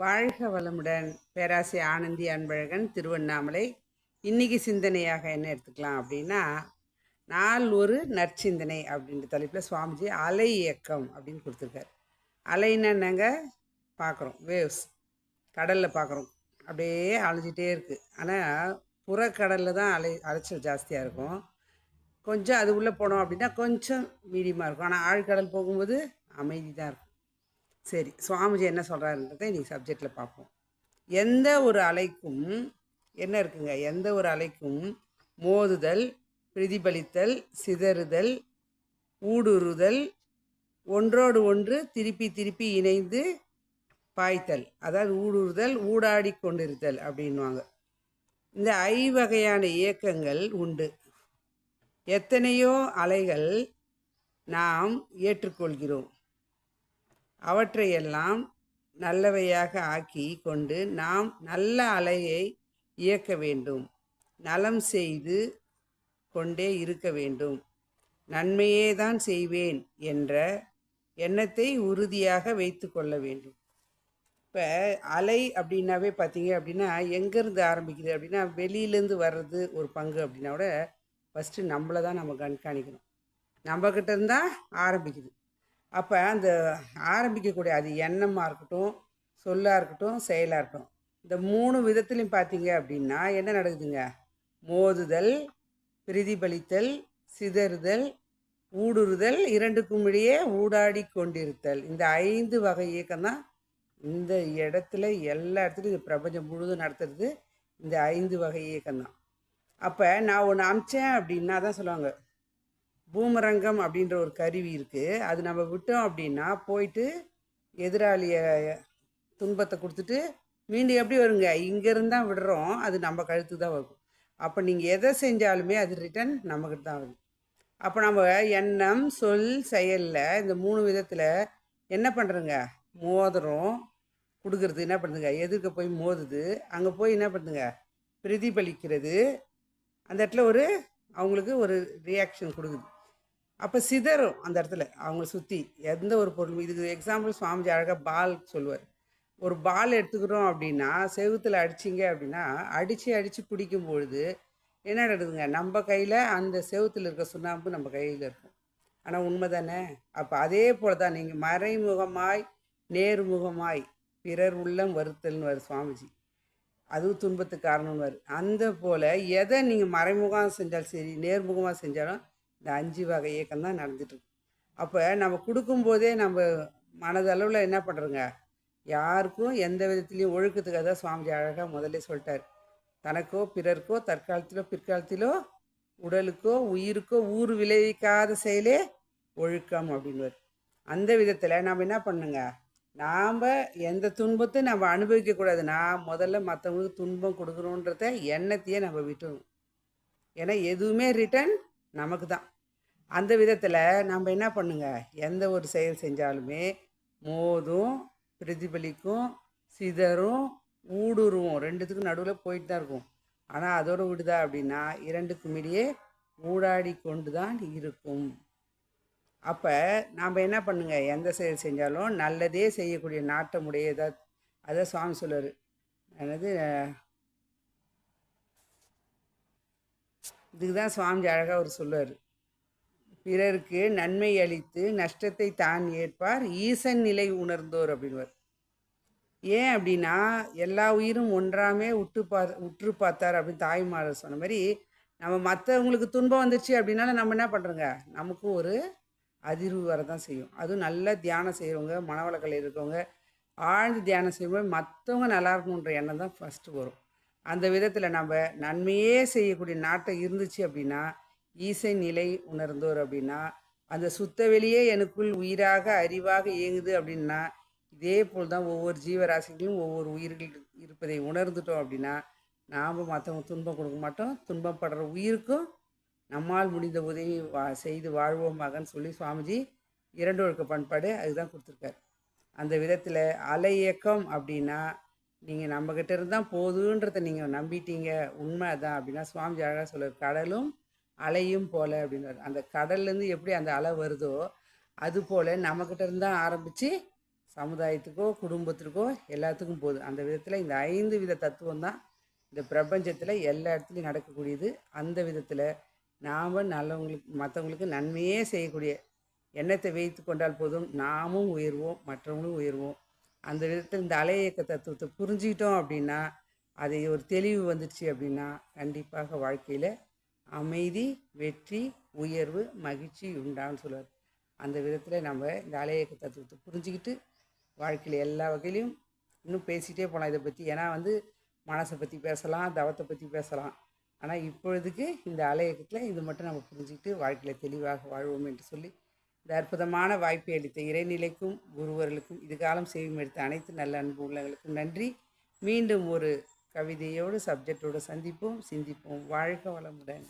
வாழ்க வளமுடன் பேராசை ஆனந்தி அன்பழகன் திருவண்ணாமலை. இன்னைக்கு சிந்தனையாக என்ன எடுத்துக்கலாம் அப்படின்னா நாள் ஒரு நற்சிந்தனை அப்படின்ற தலைப்பில் சுவாமிஜி அலை இயக்கம் அப்படின்னு கொடுத்துருக்காரு. அலைன்னா என்னங்க பார்க்குறோம். வேவ்ஸ் கடலில் பார்க்குறோம். அப்படியே அலைஞ்சிட்டே இருக்குது ஆனால் புறக்கடலில் தான் அலை அலைச்சல் ஜாஸ்தியாக இருக்கும். கொஞ்சம் அது உள்ளே போனோம் அப்படின்னா கொஞ்சம் மீடியமாக இருக்கும். ஆனால் ஆழ்கடல் போகும்போது அமைதி தான் இருக்கும். சரி சுவாமிஜி என்ன சொல்கிறாருன்றதை இன்றைக்கி சப்ஜெக்டில் பார்ப்போம். எந்த ஒரு அலைக்கும் என்ன இருக்குங்க? எந்த ஒரு அலைக்கும் மோதுதல் பிரதிபலித்தல் சிதறுதல் ஊடுருதல் ஒன்றோடு ஒன்று திருப்பி திருப்பி இணைந்து பாய்த்தல். அதாவது ஊடுருதல் ஊடாடி கொண்டிருத்தல் அப்படின்வாங்க இந்த ஐவகையான இயக்கங்கள் உண்டு. எத்தனையோ அலைகள் நாம் ஏற்றுக்கொள்கிறோம். அவற்றையெல்லாம் நல்லவையாக ஆக்கி கொண்டு நாம் நல்ல அலையை இயக்க வேண்டும். நலம் செய்து கொண்டே இருக்க வேண்டும். நன்மையே தான் செய்வேன் என்ற எண்ணத்தை உறுதியாக வைத்து கொள்ள வேண்டும். இப்போ அலை அப்படின்னாவே பார்த்தீங்க அப்படின்னா எங்கேருந்து ஆரம்பிக்குது அப்படின்னா வெளியிலேருந்து வர்றது ஒரு பங்கு அப்படின்னா கூட ஃபஸ்ட்டு நம்மளை தான் நம்ம கண்காணிக்கணும். நம்மக்கிட்ட இருந்தால் ஆரம்பிக்குது. அப்போ அந்த ஆரம்பிக்கக்கூடிய அது எண்ணமாக இருக்கட்டும் சொல்லாக இருக்கட்டும் செயலாக இருக்கட்டும். இந்த மூணு விதத்துலையும் பார்த்தீங்க அப்படின்னா என்ன நடக்குதுங்க? மோதுதல் பிரதிபலித்தல் சிதறுதல் ஊடுருதல் இரண்டுக்கும் இடையே ஊடாடி கொண்டிருத்தல். இந்த ஐந்து வகை இயக்கம் தான் இந்த இடத்துல எல்லா இடத்துலையும் இது பிரபஞ்சம் முழுதும் நடத்துறது. இந்த ஐந்து வகை இயக்கம் தான். அப்போ நான் ஒன்று அமிச்சேன் அப்படின்னா தான் சொல்லுவாங்க பூமரங்கம் அப்படின்ற ஒரு கருவி இருக்குது அது நம்ம விட்டோம் அப்படின்னா போயிட்டு எதிராளியை துன்பத்தை கொடுத்துட்டு மீண்டும் எப்படி வருங்க? இங்கேருந்து தான் விடுறோம். அது நம்ம கழுத்து தான் வரும். அப்போ நீங்கள் எதை செஞ்சாலுமே அது ரிட்டன் நம்மக்கிட்ட தான் வருது. அப்போ நம்ம எண்ணம் சொல் செயலில் இந்த மூணு விதத்தில் என்ன பண்ணுறோங்க மோதிரம் கொடுக்கறது என்ன பண்ணுதுங்க எதிர்க்க போய் மோதுது. அங்கே போய் என்ன பண்ணுதுங்க பிரதிபலிக்கிறது. அந்த இடத்துல ஒரு அவங்களுக்கு ஒரு ரியாக்ஷன் கொடுக்குது. அப்போ சிதறும் அந்த இடத்துல. அவங்கள சுற்றி எந்த ஒரு பொருளும். இதுக்கு எக்ஸாம்பிள் சுவாமிஜி அழகாக பால் சொல்லுவார். ஒரு பால் எடுத்துக்கிறோம் அப்படின்னா செவுத்தில் அடிச்சிங்க அப்படின்னா அடித்து அடித்து பிடிக்கும் பொழுது என்ன நடக்குதுங்க? நம்ம கையில் அந்த செவுத்தில் இருக்க சுண்ணாம்பு நம்ம கையில் இருக்கும். ஆனால் உண்மை தானே அப்போ அதே போல் தான் நீங்கள் மறைமுகமாய் நேர்முகமாய் பிறர் உள்ளம் வருத்தல்னு வரும் சுவாமிஜி. அதுவும் துன்பத்துக்கு காரணம்னு வரும் அந்த போல் எதை நீங்கள் மறைமுகம் செஞ்சாலும் சரி நேர்முகமாக செஞ்சாலும் இந்த அஞ்சு வகை இயக்கம் தான் நடந்துட்டுருக்கு அப்போ நம்ம கொடுக்கும்போதே நம்ம மனதளவில் என்ன பண்ணுறோங்க யாருக்கும் எந்த விதத்துலேயும் ஒழுக்கத்துக்காக தான் சுவாமிஜி அழகாக முதல்ல சொல்லிட்டார். தனக்கோ பிறர்க்கோ தற்காலத்திலோ பிற்காலத்திலோ உடலுக்கோ உயிருக்கோ ஊர் விளைவிக்காத செயலே ஒழுக்கம் அப்படின்னு அந்த விதத்தில் நாம் என்ன பண்ணுங்க நாம் எந்த துன்பத்தை நம்ம அனுபவிக்கக்கூடாது நான் முதல்ல மற்றவங்களுக்கு துன்பம் கொடுக்கணுன்றத எண்ணத்தையே நம்ம விட்டுணும் ஏன்னா எதுவுமே ரிட்டன் நமக்கு தான். அந்த விதத்தில் நம்ம என்ன பண்ணுங்க? எந்த ஒரு செயல் செஞ்சாலுமே மோதும் பிரதிபலிக்கும் சிதறும் ஊடுருவும். ரெண்டுத்துக்கும் நடுவில் போயிட்டு தான் இருக்கும். ஆனால் அதோடு விடுதா அப்படின்னா இரண்டுக்கும் இடையே ஊடாடி கொண்டு தான் இருக்கும். அப்போ நாம் என்ன பண்ணுங்க? எந்த செயல் செஞ்சாலும் நல்லதே செய்யக்கூடிய நாட்டமுடையதா அதை சுவாமி சொல்லுவார். என்னது? இதுக்கு தான் சுவாமிஜி அழகாக அவர் சொல்லுவார். பிறருக்கு நன்மை அளித்து நஷ்டத்தை தான் ஏற்பார். ஈசன் நிலை உணர்ந்தோர் அப்படின்வார் ஏன் அப்படின்னா எல்லா உயிரும் ஒன்றாமே உற்று பா உற்று பார்த்தார் அப்படின்னு தாய்மாரர் சொன்ன மாதிரி நம்ம மற்றவங்களுக்கு துன்பம் வந்துச்சு அப்படின்னால நம்ம என்ன பண்ணுறோங்க நமக்கும் ஒரு அதிர்வு வரதான் செய்யும். அதுவும் நல்லா தியானம் செய்கிறவங்க மனவளக்கலை இருக்கவங்க ஆழ்ந்து தியானம் செய்யும்போது மற்றவங்க நல்லா இருக்கணுன்ற எண்ணம் தான் ஃபஸ்ட்டு வரும். அந்த விதத்தில் நம்ம நன்மையே செய்யக்கூடிய நாட்டம் இருந்துச்சு அப்படின்னா ஈசை நிலை உணர்ந்தோர் அப்படின்னா அந்த சுத்த வெளியே எனக்குள் உயிராக அறிவாக இயங்குது அப்படின்னா இதே போல் தான் ஒவ்வொரு ஜீவராசிகளும் ஒவ்வொரு உயிர்கள் இருப்பதை உணர்ந்துட்டோம் அப்படின்னா நாம் மற்றவங்க துன்பம் கொடுக்க மாட்டோம். துன்பப்படுற உயிருக்கும் நம்மால் முடிந்த உதவி வா செய்து வாழ்வோம் மகன் சொல்லி சுவாமிஜி இரண்டு ஒழுக்க பண்பாடு அதுதான் கொடுத்துருக்காரு. அந்த விதத்தில் அலை இயக்கம் அப்படின்னா நீங்கள் நம்மக்கிட்ட இருந்தால் போதுன்றதை நீங்கள் நம்பிட்டீங்க உண்மை தான் அப்படின்னா சுவாமிஜி அழகாக சொல்லுவார் கடலும் அலையும் போல அப்படின்னு அந்த கடல்லேருந்து எப்படி அந்த அலை வருதோ அது போல் நம்மக்கிட்ட இருந்தால் ஆரம்பித்து சமுதாயத்துக்கோ குடும்பத்திற்கோ எல்லாத்துக்கும் போகுது. அந்த விதத்தில் இந்த ஐந்து வித தத்துவம் தான் இந்த பிரபஞ்சத்தில் எல்லா இடத்துலையும் நடக்கக்கூடியது. அந்த விதத்தில் நாம் நல்லவங்களுக்கு மற்றவங்களுக்கு நன்மையே செய்யக்கூடிய எண்ணத்தை வைத்து கொண்டால் போதும். நாமும் உயர்வோம் மற்றவங்களும் உயர்வோம். அந்த விதத்தில் இந்த அலை இயக்க தத்துவத்தை புரிஞ்சுக்கிட்டோம் அப்படின்னா அதை ஒரு தெளிவு வந்துடுச்சு அப்படின்னா கண்டிப்பாக வாழ்க்கையில் அமைதி வெற்றி உயர்வு மகிழ்ச்சி உண்டான்னு சொல்லுவார். அந்த விதத்தில் நம்ம இந்த அலையக்க தத்துவத்தை புரிஞ்சுக்கிட்டு வாழ்க்கையில் எல்லா வகையிலையும் இன்னும் பேசிகிட்டே போகலாம் இதை பற்றி ஏன்னா வந்து மனசை பற்றி பேசலாம் தவத்தை பற்றி பேசலாம். ஆனால் இப்பொழுதுக்கு இந்த அலையக்கத்தில் இது மட்டும் நம்ம புரிஞ்சுக்கிட்டு வாழ்க்கையில் தெளிவாக வாழ்வோம் என்று சொல்லி இந்த அற்புதமான வாய்ப்பை அளித்த இறைநிலைக்கும் குருவர்களுக்கும் இதுகாலம் செய்யும் எடுத்த அனைத்து நல்ல அன்பு உள்ளவர்களுக்கும் நன்றி. மீண்டும் ஒரு கவிதையோடு சப்ஜெக்டோடு சந்திப்போம் சிந்திப்போம். வாழ்க வளமுடன்.